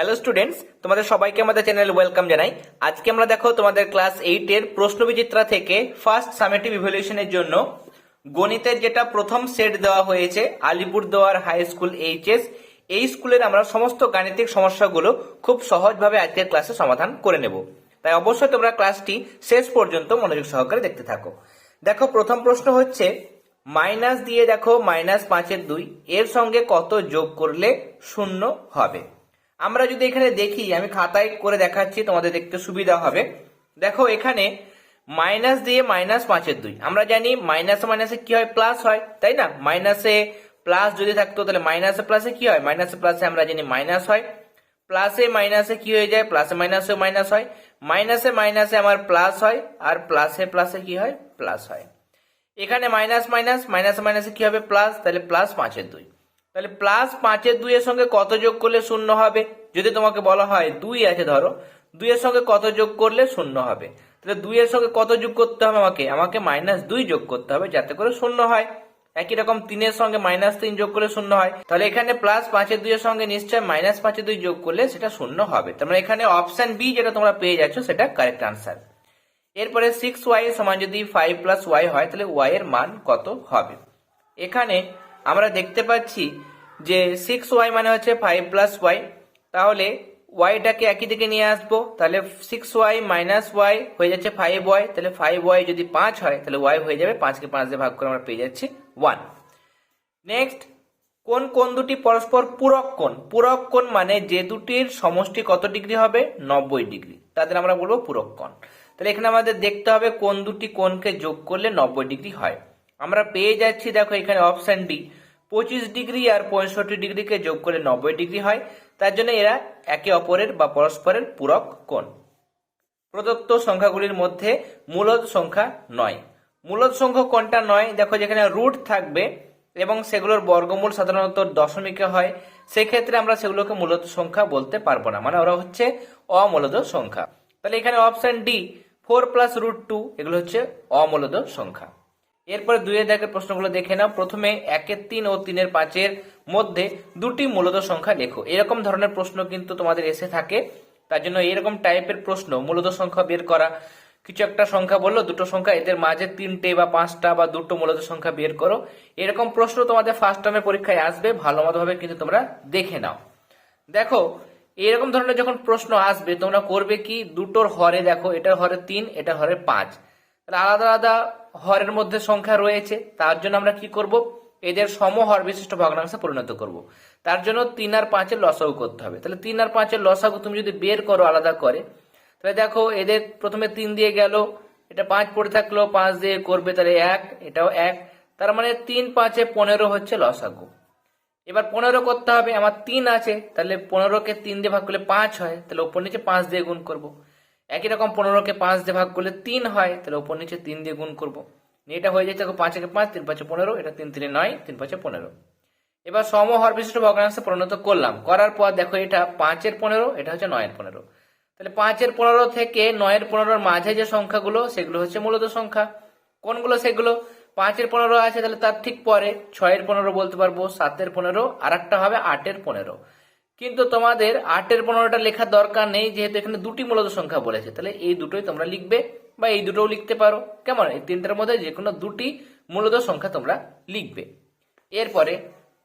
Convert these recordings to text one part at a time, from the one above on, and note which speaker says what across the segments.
Speaker 1: Hello students তোমাদের সবাইকে আমাদের চ্যানেলে ওয়েলকাম জানাই। আজকে আমরা দেখো তোমাদের ক্লাস এইটের প্রশ্নবিচিত্রা থেকে ফার্স্ট সামেটিভ ইভ্যালুয়েশনের জন্য গণিতের যেটা প্রথম সেট দেওয়া হয়েছে, আলিপুরদুয়ার হাই স্কুল এইচএস এই স্কুলের আমরা সমস্ত গাণিতিক সমস্যাগুলো খুব সহজভাবে আজকের ক্লাসে সমাধান করে নেব। তাই অবশ্যই তোমরা ক্লাসটি শেষ পর্যন্ত মনোযোগ সহকারে দেখতে থাকো। দেখো, প্রথম প্রশ্ন হচ্ছে মাইনাস দিয়ে দেখো মাইনাস পাঁচের দুই, এর সঙ্গে কত যোগ করলে শূন্য হবে? আমরা যদি এখানে দেখি আমি খাতায় করে দেখাচ্ছি তোমাদের দেখতে সুবিধা হবে দেখো এখানে মাইনাস দিয়ে মাইনাস পাঁচের দুই আমরা জানি মাইনাসে মাইনাসে কি হয় প্লাস হয় তাই না মাইনাসে প্লাস যদি থাকতো তাহলে মাইনাসে প্লাসে কি হয় মাইনাসে প্লাসে আমরা জানি মাইনাস হয় প্লাসে মাইনাসে কি হয়ে যায় প্লাসে মাইনাসে মাইনাস হয় মাইনাসে মাইনাসে আমার প্লাস হয় আর প্লাসে প্লাসে কি হয় প্লাস হয় এখানে মাইনাস মাইনাস মাইনাসে মাইনাসে কি হবে প্লাস তাহলে প্লাস পাঁচের দুই তাহলে প্লাস পাঁচের দুইয়ের সঙ্গে কত যোগ করলে শূন্য হবে? যদি তোমাকে বলা হয় দুই আছে, ধরো। দুইয়ের সঙ্গে কত যোগ করলে শূন্য হবে? তাহলে দুইয়ের সঙ্গে কত যোগ করতে হবে আমাকে? আমাকে মাইনাস দুই যোগ করতে হবে যাতে করে শূন্য হয়। একই রকম তিনের সঙ্গে মাইনাস তিন যোগ করলে শূন্য হয়। তাহলে এখানে প্লাস পাঁচের দুইয়ের সঙ্গে নিশ্চয় মাইনাস পাঁচের দুই যোগ করলে সেটা শূন্য হবে। তার মানে এখানে অপশন বি যেটা তোমরা পেয়ে যাচ্ছ, সেটা কারেক্ট আনসার এরপরে সিক্স ওয়াই সমান যদি ফাইভ প্লাস ওয়াই হয়, তাহলে ওয়াই এর মান কত হবে? এখানে আমরা দেখতে পাচ্ছি যে সিক্স ওয়াই মানে হচ্ছে ফাইভ প্লাস ওয়াই তাহলে ওয়াইটাকে একই দিকে নিয়ে আসব। তাহলে সিক্স ওয়াই মাইনাস ওয়াই হয়ে যাচ্ছে ফাইভ ওয়াই তাহলে ফাইভ ওয়াই যদি পাঁচ হয়, তাহলে ওয়াই হয়ে যাবে পাঁচকে পাঁচ দিয়ে ভাগ করে আমরা পেয়ে যাচ্ছি ওয়ান নেক্সট কোন কোন দুটি পরস্পর পূরক কোণ? পূরক কোণ মানে যে দুটির সমষ্টি কত ডিগ্রি হবে? নব্বই ডিগ্রি। তাদের আমরা বলব পূরক কোণ। তাহলে এখানে আমাদের দেখতে হবে কোন দুটি কোণকে যোগ করলে নব্বই ডিগ্রি হয়। আমরা পেয়ে যাচ্ছি, দেখো এখানে অপশন ডি পঁচিশ ডিগ্রি আর পঁয়ষট্টি ডিগ্রিকে যোগ করলে নব্বই ডিগ্রি হয়। তার জন্য এরা একে অপরের বা পরস্পরের পূরক কোণ। প্রদত্ত সংখ্যাগুলির মধ্যে মূলদ সংখ্যা নয়। মূলদ সংখ্যা কোনটা নয়, দেখো যেখানে রুট থাকবে এবং সেগুলোর বর্গমূল সাধারণত দশমিকে হয়, সেক্ষেত্রে আমরা সেগুলোকে মূলত সংখ্যা বলতে পারব না। মানে ওরা হচ্ছে অমূলত সংখ্যা। তাহলে এখানে option D four plus root two এগুলো হচ্ছে অমূলদ সংখ্যা। এরপরে দুইয়ের দাগের প্রশ্নগুলো দেখে নাও। প্রথমে একের তিন ও তিনের পাঁচের মধ্যে দুটি মূলত সংখ্যা লেখো। এরকম ধরনের প্রশ্ন কিন্তু তোমাদের এসে থাকে। তার জন্য এরকম টাইপের প্রশ্ন, মূলত সংখ্যা বের করা। কিছু একটা সংখ্যা বলল, দুটো সংখ্যা, এদের মাঝে তিনটে বা পাঁচটা বা দুটো মূলত সংখ্যা বের করো। এরকম প্রশ্ন তোমাদের ফার্স্ট টার্মের পরীক্ষায় আসবে ভালো মতোভাবে কিন্তু তোমরা দেখে নাও। দেখো, এরকম ধরনের যখন প্রশ্ন আসবে, তোমরা করবে কি? দুটোর হরে দেখো, এটার হরে তিন, এটার হরে পাঁচ। আলাদা আলাদা হরের মধ্যে সংখ্যা রয়েছে, তার জন্য আমরা কি করব? এদের সমহর বিশিষ্ট ভগ্নাংশে পরিণত করব। তার জন্য তিন আর পাঁচের লসাগু করতে হবে। তাহলে তিন আর পাঁচের লসাগু তুমি যদি বের করো আলাদা করে, তাহলে দেখো এদের প্রথমে তিন দিয়ে গেল, এটা পাঁচ পড়ে থাকল, পাঁচ দিয়ে করবে তাহলে এক, এটাও এক। তার মানে তিন পাঁচে পনেরো হচ্ছে লসাগু। এবার পনেরো করতে হবে, আমার তিন আছে, তাহলে পনেরোকে তিন দিয়ে ভাগ করলে পাঁচ হয়, তাহলে ওপর নিচে পাঁচ দিয়ে গুণ করব। একই রকম পনেরোকে পাঁচ দিয়ে ভাগ করলে তিন হয়, তাহলে ওপর নিচে তিন দিয়ে গুণ করব। এটা হয়ে দেখো পাঁচ একে পাঁচ, তিন পাঁচে পনেরো, এটা তিন তিনে নয়, তিন পাঁচে পনেরো। এবার সমহর বিশিষ্ট ভগ্নাংশে পরিণত করলাম। করার পর দেখো এটা পাঁচের পনেরো, এটা হচ্ছে নয়ের পনেরো। তাহলে পাঁচের পনেরো থেকে নয়ের পনেরোর মাঝে যে সংখ্যাগুলো, সেগুলো হচ্ছে মূলত সংখ্যা। কোনগুলো সেগুলো? পাঁচের পনেরো আছে, তাহলে তার ঠিক পরে ছয়ের পনেরো বলতে পারব, সাতের পনেরো আর একটা হবে আটের পনেরো। কিন্তু তোমাদের আটের পনেরোটা লেখার দরকার নেই, যেহেতু এখানে দুটি মূলত সংখ্যা বলেছে। তাহলে এই দুটোই তোমরা লিখবে বা এই দুটোও লিখতে পারো। কেমন? এই তিনটার মধ্যে যে কোনো দুটি মূলত সংখ্যা তোমরা লিখবে। এরপরে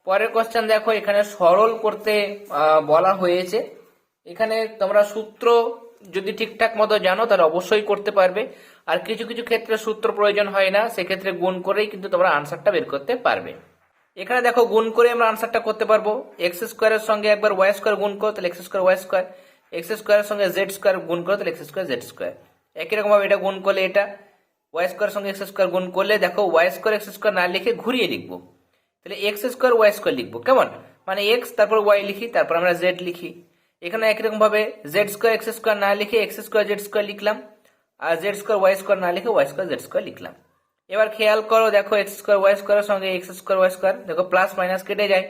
Speaker 1: পরের কোশ্চেন দেখো, এখানে সরল করতে বলা হয়েছে। এখানে তোমরা সূত্র যদি ঠিকঠাক মতো জানো, তাহলে অবশ্যই করতে পারবে। আর কিছু কিছু ক্ষেত্রে সূত্র প্রয়োজন হয় না, সেক্ষেত্রে গুণ করেই কিন্তু তোমরা আনসারটা বের করতে পারবে। এখানে দেখো গুণ করে আমরা আনসারটা করতে পারব। এক্স স্কোয়ারের সঙ্গে একবার ওয়াই স্কোয়ার গুণ করো, তাহলে X square Y square X স্কোয়ারের সঙ্গে জেড স্কোয়ার গুণ করো, তাহলে এক্স স্কোয়ার জেড স্কোয়ার একই রকম ভাবে এটা গুণ করলে এটা। ওয়াই স্কোয়ার সঙ্গে এক্স স্কোয়ার গুণ করলে দেখো ওয়াই স্কোয়ার এক্স স্কোয়ার না লিখে ঘুরিয়ে লিখব। তাহলে এক্স স্কোয়ার ওয়াই স্কোয়ার লিখব, কেমন? মানে এক্স তারপর ওয়াই লিখি, তারপর আমরা জেড লিখি। এখানে একই রকম ভাবে জেড স্কোয়ার এক্স স্কোয়ার না লিখে এক্স স্কোয়ার জেড স্কোয়ার লিখলাম। আর জেড স্কোয়ার ওয়াই স্কোয়ার না লিখে ওয়াই স্কোয়ার জেড স্কোয়ার লিখলাম। এবার খেয়াল করো, দেখো এক্স স্কোয়ার ওয়াই স্কোয়ারের সঙ্গে এক্স স্কোয়ার ওয়াই স্কোয়ার দেখো প্লাস মাইনাস কেটে যায়।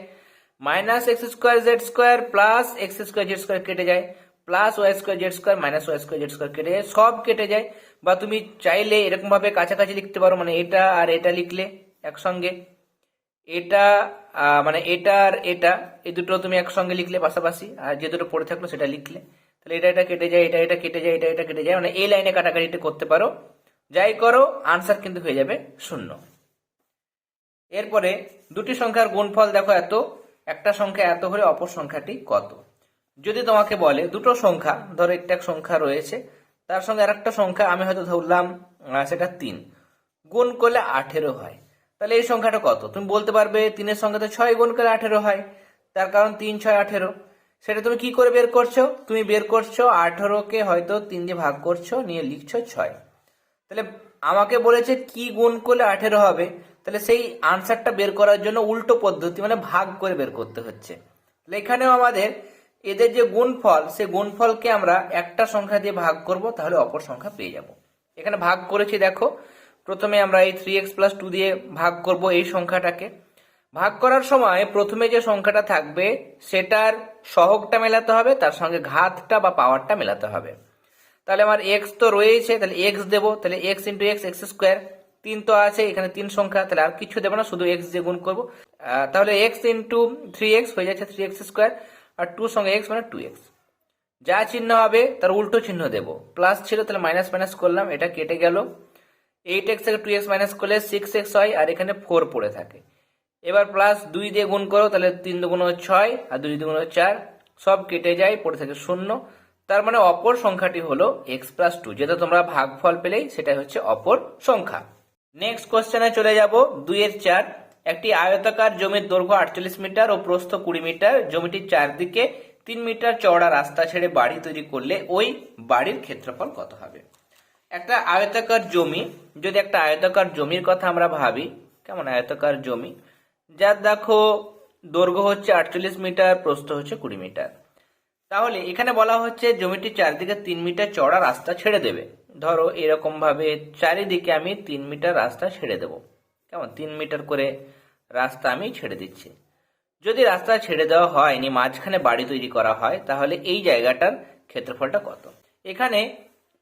Speaker 1: Minus X square Z square plus X square Z square কেটে যায়। Plus Y square Z square minus Y square Z square কেটে যায়। সব কেটে যায়। বা তুমি চাইলে এরকম ভাবে কাছাকাছি লিখতে পারো মানে এটা আর এটা লিখলে একসঙ্গে। এটা মানে এটা আর এটা, এই দুটো তুমি একসঙ্গে লিখলে পাশাপাশি, আর যে দুটো পড়ে থাকল সেটা লিখলে। তাহলে এটা এটা কেটে যায়, এটা এটা কেটে যায়, এটা এটা কেটে যায়। মানে এই লাইনে কাটাকাটিটা করতে পারো। যাই করো আনসার কিন্তু হয়ে যাবে শূন্য। এরপরে দুটি সংখ্যার গুণফল দেখো এত, একটা সংখ্যা এত হলে অপর সংখ্যাটি কত? যদি তোমাকে বলে দুটো সংখ্যা, ধরো একটা সংখ্যা রয়েছে, তার সঙ্গে আরেকটা সংখ্যা আমি হয়তো ধরলাম সেটা তিন। গুণ করলে আঠেরো হয়। তাহলে এই সংখ্যাটা কত? তুমি বলতে পারবে তিনের সঙ্গে তো ছয় গুণ করলে আঠেরো হয়, তার কারণ তিন, ছয়, আঠেরো। সেটা তুমি কি করে বের করছ? তুমি বের করছ আঠেরোকে হয়তো তিন দিয়ে ভাগ করছ, নিয়ে লিখছো ছয়। তাহলে আমাকে বলেছে কি গুণ করলে আঠেরো হবে? তাহলে সেই আনসারটা বের করার জন্য উল্টো পদ্ধতি মানে ভাগ করে বের করতে হচ্ছে। এখানেও আমাদের এদের যে গুণফল সেই গুণফলকে আমরা একটা সংখ্যা দিয়ে ভাগ করব, তাহলে অপর সংখ্যা পেয়ে যাব। এখানে ভাগ করেছি, দেখো। প্রথমে আমরা এই থ্রি এক্স প্লাস টু দিয়ে ভাগ করব এই সংখ্যাটাকে। ভাগ করার সময় প্রথমে যে সংখ্যাটা থাকবে, সেটার সহগটা মেলাতে হবে, তার সঙ্গে ঘাতটা বা পাওয়ারটা মেলাতে হবে। তাহলে আমার এক্স তো রয়েছে, তাহলে এক্স দেবো, তাহলে X into X X square তিন তো আছে, এখানে তিন সংখ্যা, তাহলে আর কিছু দেবো না, শুধু এক্স দিয়ে গুণ করব। তাহলে এক্স ইন্টু থ্রি এক্স হয়ে যাচ্ছে থ্রি এক্স স্কোয়ার আর টু সঙ্গে এক্স মানে টু এক্স যা চিহ্ন হবে, তার উল্টো চিহ্ন দেবো। প্লাস ছিল, তাহলে মাইনাস মাইনাস করলাম, এটা কেটে গেল। এইট এক্স থেকে টু এক্স মাইনাস করলে সিক্স এক্স হয়, আর এখানে ফোর পড়ে থাকে। এবার প্লাস দুই দিয়ে গুণ করো, তাহলে তিন দুগুণ ছয়, আর দুই দুগুণ চার, সব কেটে যায়, পড়ে থাকে শূন্য। তার মানে অপর সংখ্যাটি হলো এক্স প্লাস টু যেটা তোমরা ভাগফল পেলেই সেটা হচ্ছে অপর সংখ্যা। নেক্সট কোশ্চেনে চলে যাব। দুইয়ের চার, একটি আয়তাকার জমির দৈর্ঘ্য আটচল্লিশ মিটার ও প্রস্থ কুড়ি মিটার, জমিটির চারদিকে তিন মিটার চওড়া রাস্তা ছেড়ে বাড়ি তৈরি করলে ওই বাড়ির ক্ষেত্রফল কত হবে? একটা আয়তাকার জমি, যদি একটা আয়তাকার জমির কথা আমরা ভাবি, কেমন আয়তাকার জমি? যার দেখো দৈর্ঘ্য হচ্ছে আটচল্লিশ মিটার, প্রস্থ হচ্ছে কুড়ি মিটার। তাহলে এখানে বলা হচ্ছে জমিটির চারদিকে তিন মিটার চড়া রাস্তা ছেড়ে দেবে। ধরো এরকম ভাবে চারিদিকে আমি তিন মিটার রাস্তা ছেড়ে দেব। কেমন? তিন মিটার করে রাস্তা আমি ছেড়ে দিচ্ছি। যদি রাস্তা ছেড়ে দেওয়া হয়নি, মাঝখানে বাড়ি তৈরি করা হয়, তাহলে এই জায়গাটার ক্ষেত্রফলটা কত? এখানে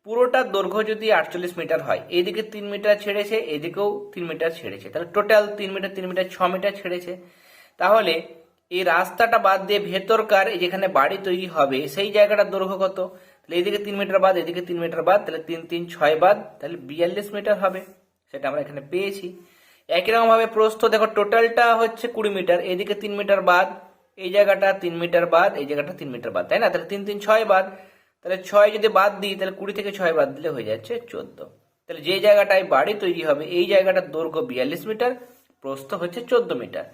Speaker 1: পুরোটার দৈর্ঘ্য যদি আটচল্লিশ মিটার হয় এইদিকে তিন মিটার ছেড়েছে, এদিকেও তিন মিটার ছেড়েছে। তাহলে টোটাল তিন মিটার তিন মিটার, ছ মিটার ছেড়েছে। তাহলে এই রাস্তাটা বাদ দিয়ে ভেতরকার যেখানে বাড়ি তৈরি হবে, সেই জায়গাটার দৈর্ঘ্য কত? তাহলে এদিকে তিন মিটার বাদ, এদিকে তিন মিটার বাদ, তাহলে তিন তিন, ছয় বাদ, তাহলে বিয়াল্লিশ মিটার হবে। সেটা আমরা এখানে পেয়েছি। একই রকম ভাবে প্রস্থ, দেখো টোটালটা হচ্ছে কুড়ি মিটার, এদিকে তিন মিটার বাদ, এই জায়গাটা তিন মিটার বাদ, এই জায়গাটা তিন মিটার বাদ, তাই না? তাহলে তিন তিন, ছয় বাদ, তাহলে ছয় যদি বাদ দিই, তাহলে কুড়ি থেকে ছয় বাদ দিলে হয়ে যাচ্ছে চোদ্দ। তাহলে যে জায়গাটায় বাড়ি তৈরি হবে, এই জায়গাটার দৈর্ঘ্য বিয়াল্লিশ মিটার, প্রস্থ হচ্ছে চোদ্দ মিটার।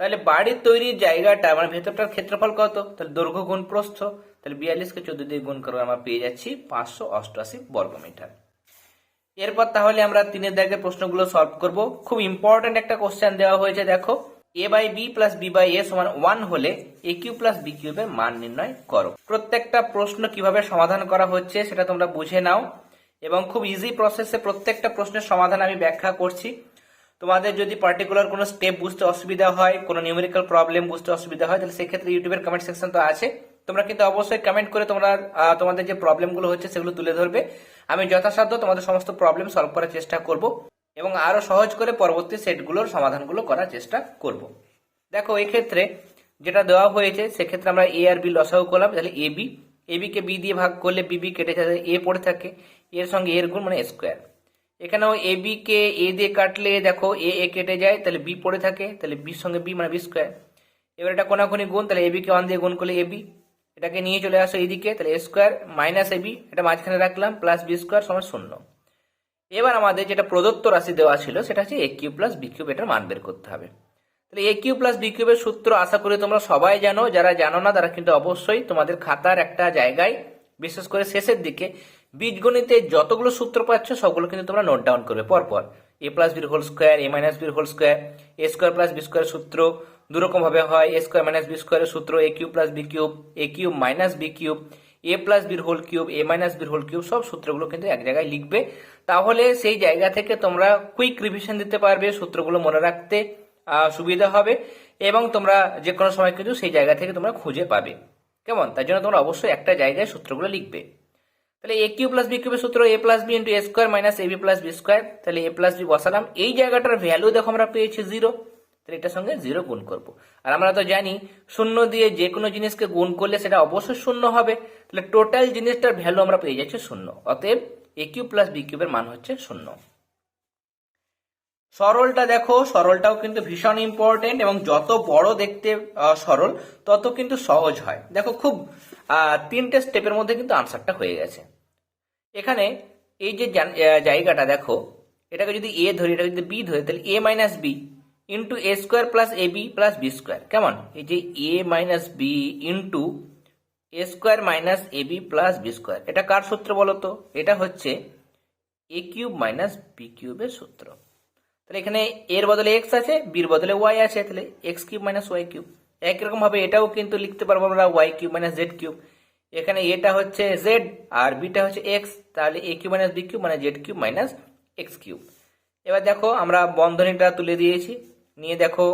Speaker 1: তাহলে বাড়ির তৈরির জায়গাটা মানে ভেতরটার ক্ষেত্রফল কত? তাহলে দৈর্ঘ্য গুণ প্রস্থ, তাহলে বিয়াল্লিশকে চোদ্দ দিয়ে গুণ করে, আমরা পেয়ে যাচ্ছি পাঁচশো অষ্টআশি বর্গ মিটার। এরপর তাহলে আমরা তিনের দাগের প্রশ্নগুলো সলভ করব। খুব ইম্পর্টেন্ট একটা কোশ্চেন দেওয়া হয়েছে, দেখো। A by B plus B by A সমান ওয়ান হলে এ কিউ প্লাস বি কিউবের মান নির্ণয় করো। প্রত্যেকটা প্রশ্ন কীভাবে সমাধান করা হচ্ছে সেটা তোমরা বুঝে নাও। এবং খুব ইজি প্রসেসে প্রত্যেকটা প্রশ্নের সমাধান আমি ব্যাখ্যা করছি। তোমাদের যদি পার্টিকুলার কোনো স্টেপ বুঝতে অসুবিধা হয়, কোনো নিউমেরিক্যাল প্রবলেম বুঝতে অসুবিধা হয়, তাহলে সেক্ষেত্রে ইউটিউবের কমেন্ট সেকশন তো আছে। তোমরা কিন্তু অবশ্যই কমেন্ট করে তোমরা তোমাদের যে প্রবলেমগুলো হচ্ছে সেগুলো তুলে ধরবে। আমি যথাসাধ্য তোমাদের সমস্ত প্রবলেম সলভ করার চেষ্টা করব এবং আরও সহজ করে পরবর্তী সেটগুলোর সমাধানগুলো করার চেষ্টা করব। দেখো ক্ষেত্রে যেটা দেওয়া হয়েছে, সেক্ষেত্রে আমরা এ আর বি লসাগু করলাম, তাহলে এ বি এ বি দিয়ে ভাগ করলে বিবি কেটে যাবে এ পড়ে থাকে এর সঙ্গে এর গুণ মানে স্কোয়ার এখানেও এ, বি, কে, এ দিয়ে কাটলে দেখো এ এ কেটে যায়, তাহলে বি পড়ে থাকে, তাহলে বির সঙ্গে বি মানে বি স্কোয়ার এবার এটা কোনাকুনি গুণ, তাহলে এ, বি কে ওয়ান দিয়ে গুণ করলে এ, বি। এটাকে নিয়ে চলে আসো এইদিকে, তাহলে A square minus A, B. এটা মাঝখানে রাখলাম প্লাস বি স্কোয়ার সমান শূন্য। এবার আমাদের যেটা প্রদত্ত রাশি দেওয়া ছিল, সেটা হচ্ছে A cube plus B cube এটার মান বের করতে হবে। তাহলে এ কিউ প্লাস বি কিউবের সূত্র আশা করি তোমরা সবাই জানো, যারা জানো না, তারা কিন্তু অবশ্যই তোমাদের খাতার একটা জায়গায়, বিশেষ করে শেষের দিকে বীজগণিতে যতগুলো সূত্র পাচ্ছ, সবগুলো কিন্তু তোমরা নোট ডাউন করবে পরপর। এ প্লাস বির হোল স্কোয়ার এ মাইনাস বির whole square A square plus B square সূত্র দুরকম ভাবে হয় এ স্কোয়ার মাইনাস বি স্কোয়ারের সূত্র A cube plus B cube A cube minus B cube A plus বির হোল কিউব এ মাইনাস বির whole cube সব সূত্রগুলো কিন্তু এক জায়গায় লিখবে। তাহলে সেই জায়গা থেকে তোমরা কুইক রিভিশন দিতে পারবে, সূত্রগুলো মনে রাখতে সুবিধা হবে এবং তোমরা যে কোনো সময় কিন্তু সেই জায়গা থেকে তোমরা খুঁজে পাবে। কেমন? তার জন্য তোমরা অবশ্যই একটা জায়গায় সূত্রগুলো লিখবে। তাহলে এ কিউ প্লাস বি কিউবের সূত্র A plus B into A square minus A B plus B square তাহলে এ প্লাস বি বসালাম। এই জায়গাটার ভ্যালু দেখো আমরা পেয়েছি জিরো তাহলে এটার সঙ্গে জিরো গুণ করব। আর আমরা তো জানি, শূন্য দিয়ে যে কোনো জিনিসকে গুণ করলে সেটা অবশ্যই শূন্য হবে। তাহলে টোটাল জিনিসটার ভ্যালু আমরা পেয়ে যাচ্ছি শূন্য। অতএব এ কিউ প্লাস বি কিউবের মান হচ্ছে শূন্য। সরলটা দেখো, সরলটাও কিন্তু ভীষণ ইম্পর্টেন্ট এবং যত বড় দেখতে সরল, তত কিন্তু সহজ হয়। দেখো খুব তিনটে স্টেপের মধ্যে কিন্তু আনসারটা হয়ে গেছে। এখানে এই যে জায়গাটা দেখো, এটাকে যদি এ ধরি, এটাকে যদি বি ধরি, তাহলে A minus B into A square plus A B plus B square কেমন? এই যে A minus B into A square minus A B plus B square এটা কার সূত্র বলো তো? এটা হচ্ছে এ কিউব মাইনাস বি কিউবের সূত্র। তাহলে এখানে এর বদলে এক্স আছে বির বদলে ওয়াই আছে, তাহলে X cube minus Y cube একই রকম ভাবে এটাও কিন্তু লিখতে পারব আমরা Y cube minus Z cube এখানে এটা হচ্ছে জেড আর বিটা হচ্ছে এক্স তাহলে A cube minus B cube মানে Z cube minus X cube. এবার দেখো আমরা বন্ধনীটা তুলে দিয়েছি। নিয়ে দেখো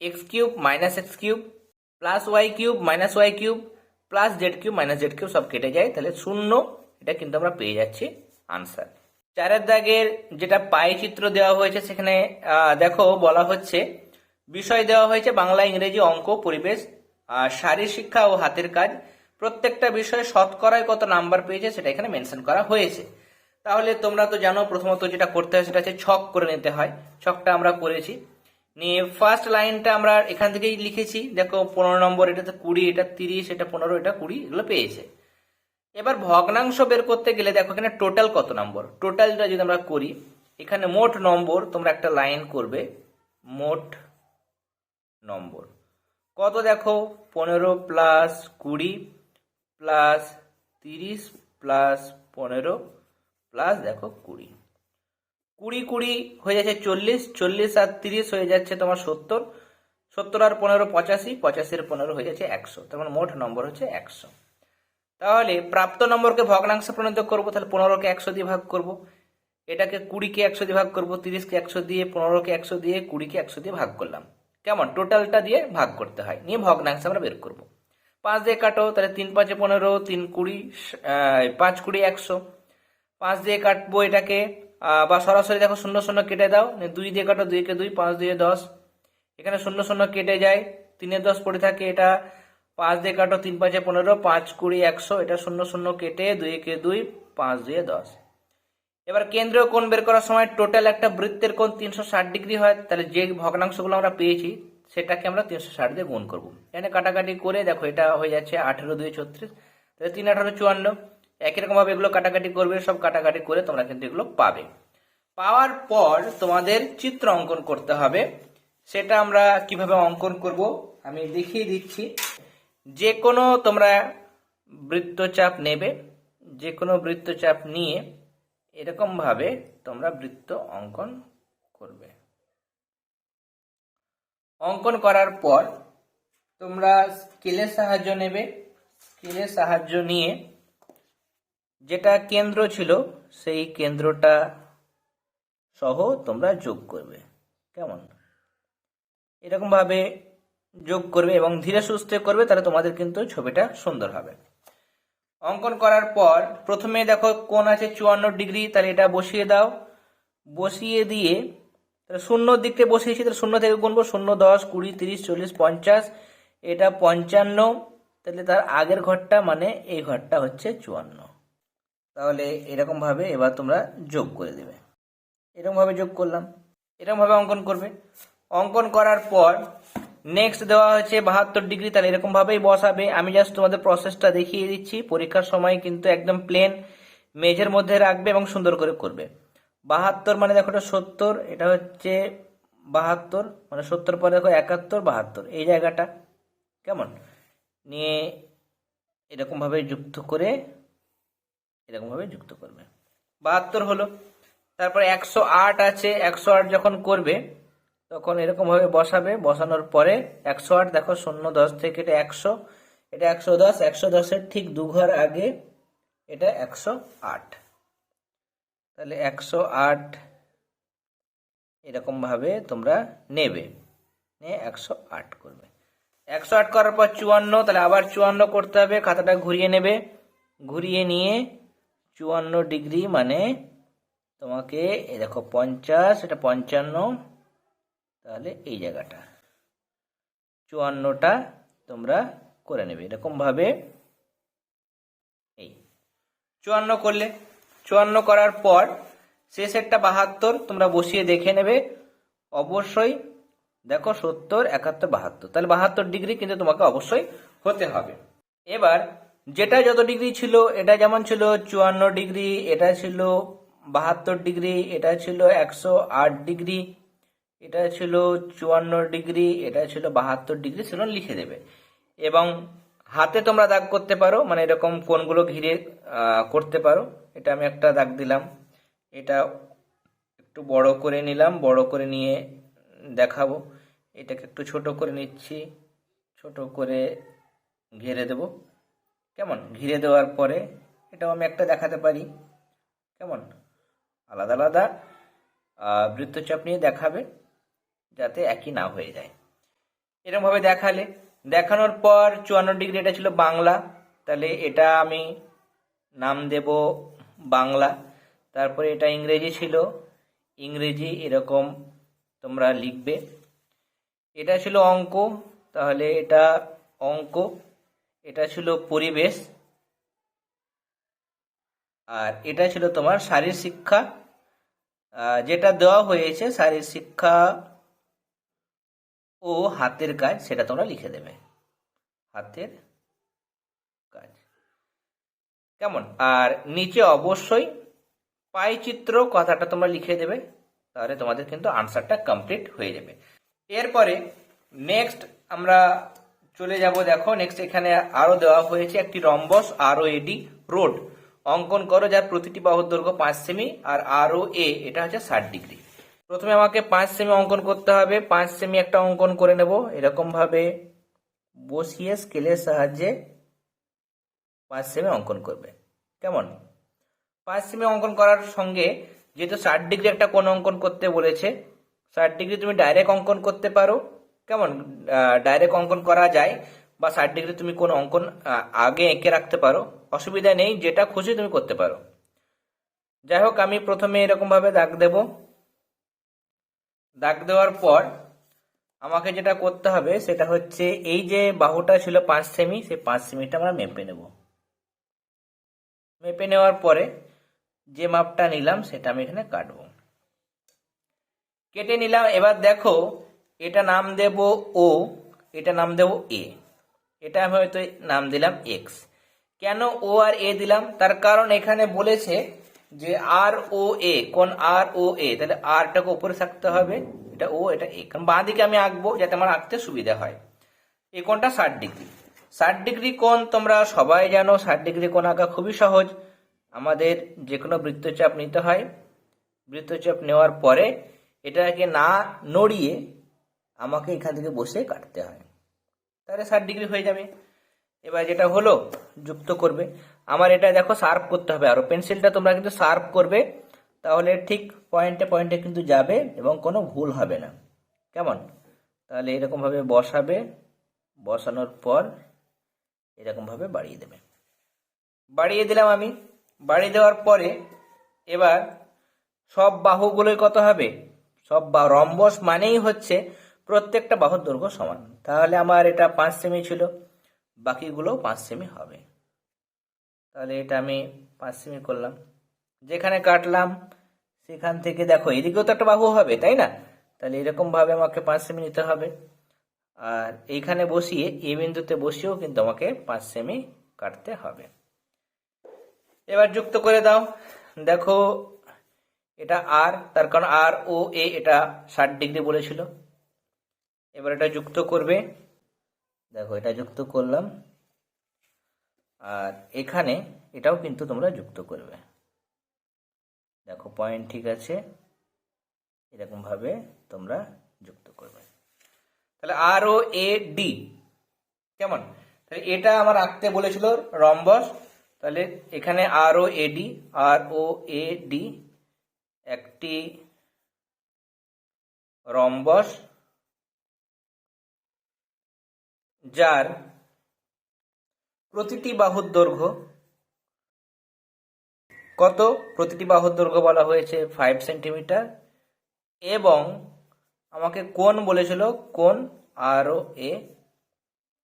Speaker 1: X cube minus X cube plus Y cube minus Y cube plus Z cube minus Z cube সব কেটে যায়। তাহলে শূন্য, এটা কিন্তু আমরা পেয়ে যাচ্ছি আনসার চারের দাগের যেটা পাই চিত্র দেওয়া হয়েছে, সেখানে দেখো বলা হচ্ছে, বিষয় দেওয়া হয়েছে বাংলা ইংরেজি অঙ্ক, পরিবেশ শারীর শিক্ষা ও হাতের কাজ। প্রত্যেকটা বিষয়ে শতকরায় কত নাম্বার পেয়েছে সেটা এখানে মেনশন করা হয়েছে। তাহলে তোমরা তো জানো প্রথমত যেটা করতে হয় সেটা হচ্ছে ছক করে নিতে হয়। ছকটা আমরা করেছি। নিয়ে ফার্স্ট লাইনটা আমরা এখান থেকেই লিখেছি। দেখো পনেরো নম্বর এটাতে কুড়ি, এটা তিরিশ, এটা পনেরো, এটা কুড়ি, এগুলো পেয়েছে। এবার ভগ্নাংশ বের করতে গেলে দেখো এখানে টোটাল কত নম্বর? টোটালটা যদি আমরা করি, এখানে মোট নম্বর তোমরা একটা লাইন করবে। মোট নম্বর। কত দেখো? পনেরো প্লাস কুড়ি প্লাস তিরিশ প্লাস পনেরো প্লাস দেখো কুড়ি। কুড়ি কুড়ি হয়ে যাচ্ছে চল্লিশ চল্লিশ আর তিরিশ হয়ে যাচ্ছে তোমার সত্তর। সত্তর আর পনেরো পঁচাশি পঁচাশির পনেরো হয়ে যাচ্ছে একশো। তার মানে মোট নম্বর হচ্ছে একশো। তাহলে প্রাপ্ত নম্বরকে ভগ্নাংশে পরিণত করব, তাহলে পনেরোকে একশো দিয়ে ভাগ করব। এটাকে কুড়িকে একশো দিয়ে ভাগ করব, তিরিশকে একশো দিয়ে, পনেরোকে একশো দিয়ে, কুড়িকে একশো দিয়ে ভাগ করলাম। কেমন? টোটালটা দিয়ে ভাগ করতে হয়। নিয়ে ভগ্নাংশ আমরা বের করব। পাঁচ দিয়ে কাটো, তাহলে তিন পাঁচে পনেরো, তিন কুড়ি পাঁচ কুড়ি একশো। পাঁচ দিয়ে কাটবো এটাকে বা সরাসরি দেখো শূন্য শূন্য কেটে দাও নিয়ে দুই দিয়ে কাটো, দুইকে দুই, পাঁচ দিয়ে দশ। এখানে শূন্য শূন্য কেটে যায়, তিনে দশ পড়ে থাকে এটা। পাঁচ দিয়ে কাটো, তিন পাঁচে পনেরো, পাঁচ কুড়ি একশো, এটা শূন্য শূন্য কেটে দুই কে দুই, পাঁচ দুয়ে দশ। এবার কেন্দ্রীয় কোণ বের করার সময় টোটাল একটা বৃত্তের কোণ তিনশো ষাট ডিগ্রি হয়, তাহলে যে ভগ্নাংশগুলো আমরা পেয়েছি সেটাকে আমরা তিনশো ষাট দিয়ে গুণ করব। এখানে কাটাকাটি করে দেখো, এটা হয়ে যাচ্ছে আঠেরো দুই ছত্রিশ। তাহলে তিন আঠারো চুয়ান্ন। একই রকম ভাবে এগুলো কাটাকাটি করবে, সব কাটাকাটি করে তোমরা কিন্তু এগুলো পাবে। পাওয়ার পর তোমাদের চিত্র অঙ্কন করতে হবে। সেটা আমরা কীভাবে অঙ্কন করব, আমি দেখিয়ে দিচ্ছি। যে কোনো তোমরা বৃত্তচাপ নেবে যে কোনো বৃত্তচাপ নিয়ে এরকম ভাবে তোমরা বৃত্ত অঙ্কন করবে। অঙ্কন করার পর তোমরা স্কেলের সাহায্য নেবে। স্কেলের সাহায্য নিয়ে যেটা কেন্দ্র ছিল, সেই কেন্দ্রটা সহ তোমরা যোগ করবে। কেমন? এরকম ভাবে যোগ করবে এবং ধীরে সুস্থে করবে, তাহলে তোমাদের কিন্তু ছবিটা সুন্দর হবে। অঙ্কন করার পর প্রথমে দেখো কোন আছে চুয়ান্ন ডিগ্রি, তাহলে এটা বসিয়ে দাও। বসিয়ে দিয়ে তাহলে শূন্য দিকটা বসিয়েছি তাহলে শূন্য থেকে গুনবো শূন্য, দশ, কুড়ি, তিরিশ, চল্লিশ, পঞ্চাশ, এটা পঞ্চান্ন, তাহলে তার আগের ঘরটা মানে এই ঘরটা হচ্ছে চুয়ান্ন। তাহলে এরকম ভাবে এবার তোমরা যোগ করে দেবে। এরকম ভাবে যোগ করলাম। এরকম ভাবে অঙ্কন করবে। অঙ্কন করার পর নেক্সট দেওয়া হচ্ছে বাহাত্তর ডিগ্রি তাহলে এরকম ভাবেই বসাবে। আমি জাস্ট তোমাদের প্রসেসটা দেখিয়ে দিচ্ছি। পরীক্ষার সময় কিন্তু একদম প্লেন মেজের মধ্যে রাখবে এবং সুন্দর করে করবে। বাহাত্তর মানে দেখো এটা সত্তর, এটা হচ্ছে বাহাত্তর মানে সত্তর পরে দেখো একাত্তর, বাহাত্তর। এই জায়গাটা কেমন? নিয়ে এরকমভাবে যুক্ত করে, এরকমভাবে যুক্ত করবে। বাহাত্তর হলো। তারপরে একশো আট আছে, একশো আট যখন করবে, তখন এরকমভাবে বসাবে। বসানোর পরে একশো আট, দেখো শূন্য দশ থেকে এটা একশো এটা একশো দশ, একশো দশের ঠিক দু ঘর আগে এটা একশো আট। তাহলে একশো আট এরকমভাবে তোমরা নেবে। নিয়ে একশো আট করবে। একশো আট করার পর চুয়ান্ন, তাহলে আবার চুয়ান্ন করতে হবে, খাতাটা ঘুরিয়ে নেবে। ঘুরিয়ে নিয়ে চুয়ান্ন ডিগ্রি মানে তোমাকে এই দেখো পঞ্চাশ, এটা পঞ্চান্ন, তাহলে এই জায়গাটা। চুয়ান্নটা তোমরা করে নেবে। এরকমভাবে এই। চুয়ান্ন করলে চুয়ান্ন করার পর শেষেরটা বাহাত্তর, তোমরা বসিয়ে দেখে নেবে। অবশ্যই দেখো সত্তর, একাত্তর, বাহাত্তর। তাহলে বাহাত্তর ডিগ্রি কিন্তু তোমাকে অবশ্যই হতে হবে। এবার যেটা যত ডিগ্রি ছিল, এটা যেমন ছিল চুয়ান্ন ডিগ্রি, এটা ছিল বাহাত্তর ডিগ্রি, এটা ছিল একশো আট ডিগ্রি, এটা ছিল চুয়ান্ন ডিগ্রি, এটা ছিল বাহাত্তর ডিগ্রি, সেগুলো লিখে দেবে। এবং হাতে তোমরা দাগ করতে পারো মানে এরকম কোনগুলো ঘিরে করতে পারো। এটা আমি একটা দাগ দিলাম। এটা একটু বড় করে নিলাম, বড় করে নিয়ে দেখাবো। এটাকে একটু ছোট করে নিচ্ছি, ছোট করে ঘিরে দেব। কেমন? ঘিরে দেওয়ার পরে এটাও আমি একটা দেখাতে পারি। কেমন? আলাদা আলাদা বৃত্তচাপ নিয়ে দেখাবে যাতে একই না হয়ে যায়। এরকমভাবে দেখালে, দেখানোর পর চুয়ান্ন ডিগ্রি, এটা ছিল বাংলা। তাহলে এটা আমি নাম দেব বাংলা, তারপরে এটা ইংরেজি ছিল। ইংরেজি এরকম তোমরা লিখবে। এটা ছিল অঙ্ক, তাহলে এটা অঙ্ক, এটা ছিল পরিবেশ, আর এটা ছিল তোমার শারীর শিক্ষা। যেটা দেওয়া হয়েছে শারীর শিক্ষা ও হাতের কাজ, সেটা তোমরা লিখে দেবে। হাতের কেমন? আর নিচে অবশ্যই পাই চিত্র কথাটা তোমরা লিখে দেবে, তাহলে তোমাদের কিন্তু আনসারটা কমপ্লিট হয়ে যাবে। এরপরে নেক্সট আমরা চলে যাব, দেখো নেক্সট এখানে আরও দেওয়া হয়েছে একটি রম্বস আরও এডি রোড অঙ্কন করো যার প্রতিটি বাহুর দৈর্ঘ্য পাঁচ সেমি, আর আরও এ এটা হচ্ছে ষাট ডিগ্রি। প্রথমে আমাকে পাঁচ সেমি অঙ্কন করতে হবে, পাঁচ সেমি একটা অঙ্কন করে নেব। এরকম ভাবে বসিয়ে স্কেলের সাহায্যে পাঁচ সেমি অঙ্কন করবে। কেমন? পাঁচ সেমি অঙ্কন করার সঙ্গে যেহেতু ষাট ডিগ্রি একটা কোণ অঙ্কন করতে বলেছে, ষাট ডিগ্রি তুমি ডাইরেক্ট অঙ্কন করতে পারো। কেমন? ডাইরেক্ট অঙ্কন করা যায় বা ষাট ডিগ্রি তুমি কোন অঙ্কন আগে এঁকে রাখতে পারো। অসুবিধা নেই, যেটা খুশি তুমি করতে পারো। যাই হোক, আমি প্রথমে এরকম ভাবে দাগ দেব। দাগ দেওয়ার পর আমাকে যেটা করতে হবে, সেটা হচ্ছে এই যে বাহুটা ছিল পাঁচ সেমি, সেই পাঁচ সেমিটা আমরা মেপে নেব। মেপে নেওয়ার পরে যে মাপটা নিলাম সেটা আমি এখানে কাটবো। কেটে নিলাম। এবার দেখো, এটা নাম দেব ও এটা নাম দেব এ এটা আমি হয়তো নাম দিলাম এক্স কেন ও আর এ দিলাম? তার কারণ এখানে বলেছে যে আর ও এ কোন আর ও এ তাহলে আরটাকে উপরে থাকতে হবে। এটা ও এটা এ কারণ বাঁ দিকে আমি আঁকবো যাতে আমার আঁকতে সুবিধা হয়। এই কোণটা ষাট ডিগ্রি। ষাট ডিগ্রি কোণ, তোমরা সবাই জানো ষাট ডিগ্রি কোণ আঁকা খুবই সহজ। আমাদের যে কোনো বৃত্তচাপ নিতে হয়। বৃত্তচাপ নেওয়ার পরে এটাকে না নড়িয়ে আমাকে এখান থেকে বসে কাটতে হয়। তাহলে ষাট ডিগ্রি হয়ে যাবে। এবার যেটা হলো, যুক্ত করবে। আমার এটা দেখো শার্প করতে হবে। আরও পেন্সিলটা তোমরা কিন্তু শার্প করবে। তাহলে ঠিক পয়েন্টে পয়েন্টে কিন্তু যাবে এবং কোনো ভুল হবে না। কেমন? তাহলে এরকমভাবে বসাবে। বসানোর পর এরকমভাবে বাড়িয়ে দেবে। বাড়িয়ে দিলাম আমি। বাড়িয়ে দেওয়ার পরে এবার সব বাহুগুলোই কত হবে? সব বা রম্বস মানেই হচ্ছে প্রত্যেকটা বাহুর দৈর্ঘ্য সমান। তাহলে আমার এটা পাঁচ সেমি ছিল, বাকিগুলোও পাঁচ সেমি হবে। তাহলে এটা আমি পাঁচ সেমি করলাম। যেখানে কাটলাম, সেখান থেকে দেখো, এদিকেও তো একটা বাহু হবে, তাই না? তাহলে এরকম ভাবে আমাকে পাঁচ সেমি নিতে হবে। আর এইখানে বসিয়ে এই বিন্দুতে বসিয়েও কিন্তু আমাকে পাঁচ সেমি কাটতে হবে। এবার যুক্ত করে দাও। দেখো, এটা আর তার কারণ আর ও এ এটা ষাট ডিগ্রি বলেছিল। এবার এটা যুক্ত করবে। দেখো, এটা যুক্ত করলাম। আর এখানে এটাও কিন্তু তোমরা যুক্ত করবে। দেখো পয়েন্ট ঠিক আছে। এরকমভাবে তোমরা যুক্ত করবে। তাহলে আর ও এ ডি কেমন? তাহলে এটা আমার আঁকতে বলেছিল রম্বস, তাহলে এখানে R O A D R O A D একটি রম্বস, যার প্রতিটি বাহুর দৈর্ঘ্য কত? প্রতিটি বাহুর দৈর্ঘ্য বলা হয়েছে ফাইভ সেন্টিমিটার এবং আমাকে কোন বলেছিল? কোন আর ও এ,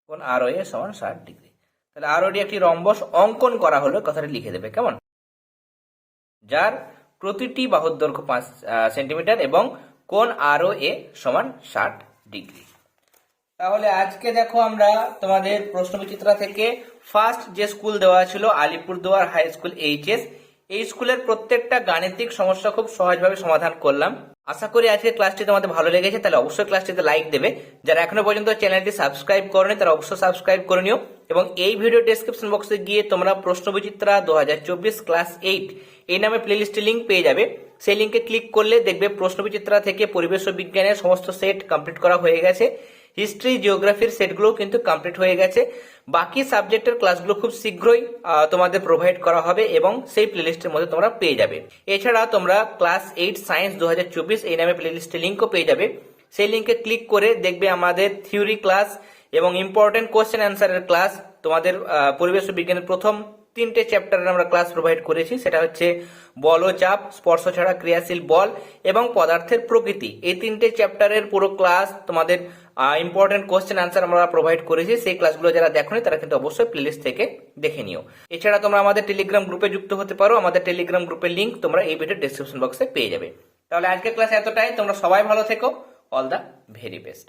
Speaker 1: কোন আর ও এ সমান ষাট ডিগ্রি। তাহলে আর ডি একটি রম্বস অঙ্কন করা হলো, কথাটা লিখে দেবে, কেমন? যার প্রতিটি বাহুর দৈর্ঘ্য পাঁচ সেন্টিমিটার এবং কোন আর ও এ সমান ষাট ডিগ্রি। তাহলে আজকে দেখো আমরা তোমাদের প্রশ্ন প্রশ্নবিচিত্রা থেকে ফার্স্ট যে স্কুল দেওয়া ছিল, আলিপুরদুয়ার হাই স্কুল এইচএস এই স্কুলের প্রত্যেকটা গাণিতিক সমস্যা খুব সহজভাবে সমাধান করলাম। আশা করি আজকে ক্লাসটি তোমাদের ভালো লেগেছে, তাহলে অবশ্যই ক্লাসটিতে লাইক দেবে। যারা এখনও পর্যন্ত চ্যানেলটি সাবস্ক্রাইব করনি, তারা অবশ্যই সাবস্ক্রাইব করে নিও। এবং এই ভিডিও ডেসক্রিপশন বক্সে গিয়ে তোমরা প্রশ্ন বিচিত্রা দু হাজার চব্বিশ ক্লাস এইট এই নামে প্লেলিস্টে লিঙ্ক পেয়ে যাবে। সেই লিঙ্কে ক্লিক করলে দেখবে প্রশ্ন বিচিত্রা থেকে পরিবেশ বিজ্ঞানের সমস্ত সেট কমপ্লিট করা হয়ে গেছে। হিস্ট্রি জিওগ্রাফির সেটগুলো কিন্তু কমপ্লিট হয়ে গেছে। বাকি সাবজেক্টের ক্লাসগুলো খুব শীঘ্রই তোমাদের প্রোভাইড করা হবে এবং সেই প্লেলিস্টের মধ্যে তোমরা পেয়ে যাবে। এছাড়া তোমরা ক্লাস এইট সায়েন্স দু হাজার চব্বিশ এই নামে প্লেলিস্টের লিঙ্কও পেয়ে যাবে। সেই লিঙ্কে ক্লিক করে দেখবে আমাদের থিওরি ক্লাস এবং ইম্পর্টেন্ট কোশ্চেন অ্যান্সারের ক্লাস তোমাদের পরিবেশ বিজ্ঞানের প্রথম তিনটে চ্যাপ্টারের আমরা ক্লাস প্রোভাইড করেছি। সেটা হচ্ছে বল ও চাপ, স্পর্শ ছাড়া ক্রিয়াশীল বল এবং পদার্থের প্রকৃতি। এই তিনটে চ্যাপ্টারের পুরো ক্লাস তোমাদের ইম্পর্টেন্ট কোয়েশ্চেন আনসার আমরা প্রোভাইড করেছি, সেই ক্লাসগুলো যারা দেখোনি, তারা কিন্তু অবশ্যই প্লেলিস্ট থেকে দেখে নিও। এছাড়া তোমরা আমাদের টেলিগ্রাম গ্রুপে যুক্ত হতে পারো, আমাদের টেলিগ্রাম গ্রুপের লিঙ্ক তোমরা এই ভিডিও ডিসক্রিপশন বক্সে পেয়ে যাবে। তাহলে আজকের ক্লাস এতটাই, তোমরা সবাই ভালো থেকো অল দ্য ভেরি বেস্ট